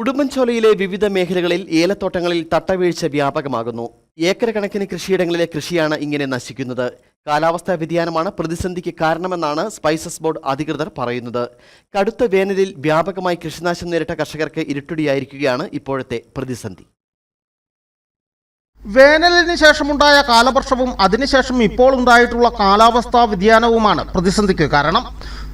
ഉടുമ്പൻചോലയിലെ വിവിധ മേഖലകളിൽ ഏലത്തോട്ടങ്ങളിൽ തട്ടവീഴ്ച വ്യാപകമാകുന്നു. ഏക്കർ കണക്കിന് കൃഷിയിടങ്ങളിലെ കൃഷിയാണ് ഇങ്ങനെ നശിക്കുന്നത്. കാലാവസ്ഥാ വ്യതിയാനമാണ് പ്രതിസന്ധിക്ക് കാരണമെന്നാണ് സ്പൈസസ് ബോർഡ് അധികൃതർ പറയുന്നത്. കടുത്ത വേനലിൽ വ്യാപകമായി കൃഷിനാശം നേരിട്ട കർഷകർക്ക് ഇരുട്ടടിയായിരിക്കുകയാണ് ഇപ്പോഴത്തെ പ്രതിസന്ധി. വേനലിന് ശേഷമുണ്ടായ കാലവർഷവും അതിനുശേഷം ഇപ്പോൾ ഉണ്ടായിട്ടുള്ള കാലാവസ്ഥാ വ്യതിയാനവുമാണ് പ്രതിസന്ധിക്ക് കാരണം.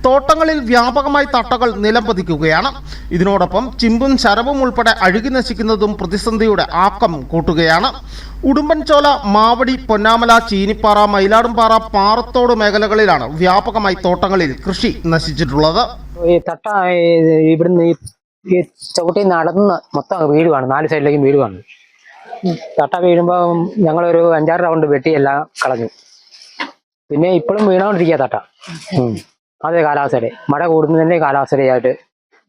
തോട്ടങ്ങളിൽ വ്യാപകമായി തട്ടകൾ നിലം പതിക്കുകയാണ് ഇതിനോടൊപ്പം ചിമ്പും ശരവും ഉൾപ്പെടെ അഴുകി നശിക്കുന്നതും പ്രതിസന്ധിയുടെ ആക്കം കൂട്ടുകയാണ്. ഉടുമ്പൻചോല മാവടി പൊന്നാമല ചീനിപ്പാറ മയിലാടുംപാറ പാറത്തോട് മേഖലകളിലാണ് വ്യാപകമായി തോട്ടങ്ങളിൽ കൃഷി നശിച്ചിട്ടുള്ളത്. ഈ തട്ട ഇവിടുന്ന് ഈ ചവിട്ടി നടന്ന് മൊത്തം വീഴുവാണ് നാല് സൈഡിലേക്കും വീഴുവാണ് തട്ട വീഴുമ്പോൾ ഞങ്ങളൊരു അഞ്ചാറ് റൗണ്ട് വെട്ടി എല്ലാം കളഞ്ഞു. പിന്നെ ഇപ്പോഴും വീണോണ്ടിരിക്കുക തട്ട. അതെ കാലാവസ്ഥയുടെ മഴ കൂടുന്നതിന്റെ കാലാവസ്ഥയായിട്ട്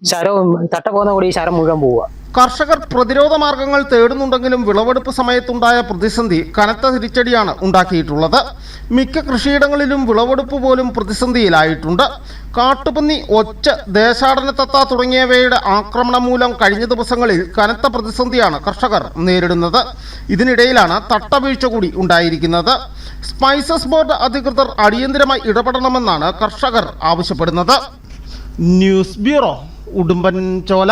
ശരവും തട്ട പോകുന്ന കൂടി ഈ ശരം മുഴുവൻ പോവുക. കർഷകർ പ്രതിരോധ മാർഗങ്ങൾ തേടുന്നുണ്ടെങ്കിലും വിളവെടുപ്പ് സമയത്തുണ്ടായ പ്രതിസന്ധി കനത്ത തിരിച്ചടിയാണ് ഉണ്ടാക്കിയിട്ടുള്ളത്. മിക്ക കൃഷിയിടങ്ങളിലും വിളവെടുപ്പ് പോലും പ്രതിസന്ധിയിലായിട്ടുണ്ട്. കാട്ടുപന്നി ഒച്ച ദേശാടന തത്ത തുടങ്ങിയവയുടെ ആക്രമണം മൂലം കഴിഞ്ഞ ദിവസങ്ങളിൽ കനത്ത പ്രതിസന്ധിയാണ് കർഷകർ നേരിടുന്നത്. ഇതിനിടയിലാണ് തട്ടവീഴ്ച കൂടി ഉണ്ടായിരിക്കുന്നത്. സ്പൈസസ് ബോർഡ് അധികൃതർ അടിയന്തരമായി ഇടപെടണമെന്നാണ് കർഷകർ ആവശ്യപ്പെടുന്നത്. News bureau Udumbanchola.